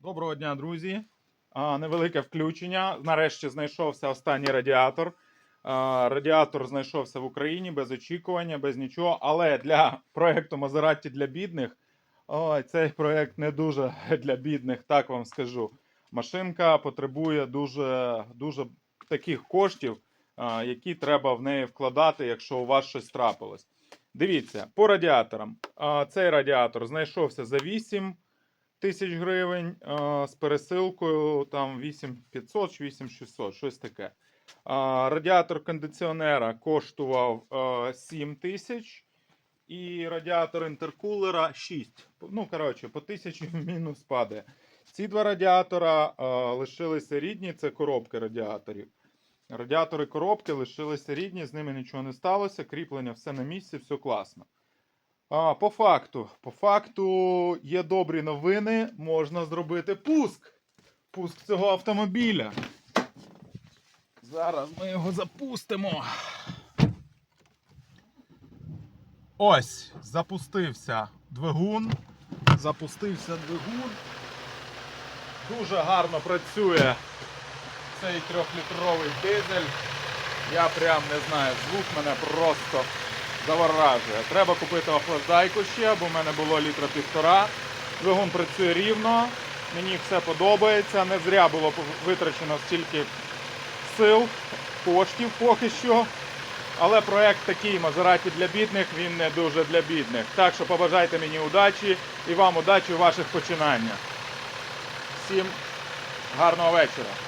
Доброго дня, друзі. А, невелике включення. Нарешті знайшовся останній радіатор. А, радіатор знайшовся в Україні без очікування, без нічого. Але для проекту Мазератті для бідних ой, цей проект не дуже для бідних, так вам скажу. Машинка потребує дуже, дуже таких коштів, які треба в неї вкладати, якщо у вас щось трапилось. Дивіться, по радіаторам. А, цей радіатор знайшовся за 8 тисяч гривень а, з пересилкою там 8500 чи 8600, щось таке. А, радіатор кондиціонера коштував а, 7 тисяч. І радіатор інтеркулера 6. Ну, коротше, по тисячі мінус падає. Ці два радіатора а, лишилися рідні, це коробки радіаторів. Радіатори коробки лишилися рідні, з ними нічого не сталося. Кріплення все на місці, все класно. А, по факту, по факту є добрі новини. Можна зробити пуск. Пуск цього автомобіля. Зараз ми його запустимо. Ось, запустився двигун. Запустився двигун. Дуже гарно працює цей трьохлітровий дизель. Я прям не знаю, звук мене просто заворажує. Треба купити охлаждайку ще, бо в мене було літра півтора. Двигун працює рівно, мені все подобається. Не зря було витрачено стільки сил, коштів поки що. Але проект такий Мазераті для бідних, він не дуже для бідних. Так що побажайте мені удачі і вам удачі у ваших починаннях. Всім гарного вечора.